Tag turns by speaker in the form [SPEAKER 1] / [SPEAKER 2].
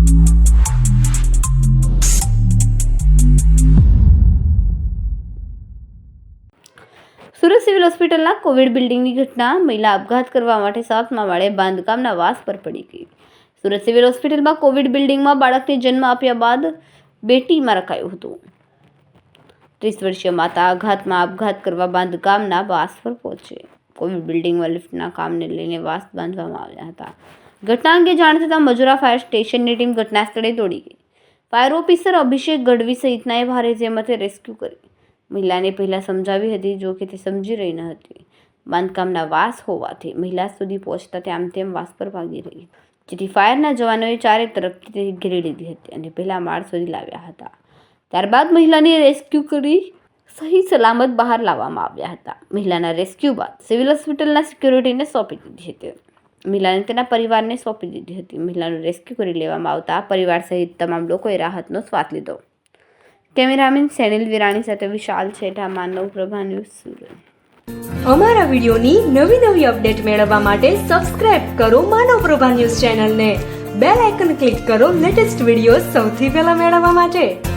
[SPEAKER 1] Surat civil હોસ્પિટલના covid બિલ્ડિંગની ઘટના મહિલા આપઘાત કરવા માટે સાતમા માળે બાંધકામના વાસ પર પડી ગઈ. સુરત સિવિલ હોસ્પિટલમાં કોવિડ બિલ્ડિંગમાં બાળકને જન્મ આપ્યા બાદ બેટીમાં રખાયું હતું. ત્રીસ વર્ષીય માતા આઘાતમાં આપઘાત કરવા બાંધકામના વાસ પર પહોંચે. કોવિડ બિલ્ડિંગમાં લિફ્ટના કામને લઈને વાસ બાંધવામાં આવ્યા હતા. ઘટના અંગે જાણ થતાં મજુરા ફાયર સ્ટેશનની ટીમ ઘટના સ્થળે દોડી ગઈ. ફાયર ઓફિસર અભિષેક ગઢવી સહિતનાએ ભારે જેમતે રેસ્ક્યુ કરી મહિલાને પહેલાં સમજાવી હતી, જો કે તે સમજી રહી ન હતી. બાંધકામના વાસ હોવાથી મહિલા સુધી પહોંચતા તે આમ તેમ વાસ પર ભાગી રહી. જેથી ફાયરના જવાનોએ ચારે તરફથી તે ઘેરી લીધી હતી અને પહેલાં માળ સુધી લાવ્યા હતા. ત્યારબાદ મહિલાને રેસ્ક્યુ કરી સહી સલામત બહાર લાવવામાં આવ્યા હતા. મહિલાના રેસ્ક્યુ બાદ સિવિલ હોસ્પિટલના સિક્યોરિટીને સોંપી દીધી હતી. મહિલાને તેના પરિવારને સોંપી દીધી હતી. મહિલાનું રેસ્ક્યુ કરી લેવામાં આવતા પરિવાર સહિત તમામ લોકોએ રાહતનો સ્વાદ લીધો. કેમેરામેન સેનિલ વિરાણી સાથે વિશાલ છેઠા, માનવ પ્રભા ન્યૂઝ સુરત.
[SPEAKER 2] અમારા વિડીયોની નવી નવી અપડેટ મેળવવા માટે સબસ્ક્રાઇબ કરો માનવ પ્રભા ન્યૂઝ ચેનલને. બેલ આઇકન ક્લિક કરો લેટેસ્ટ વીડિયો સૌથી પહેલા મેળવવા માટે.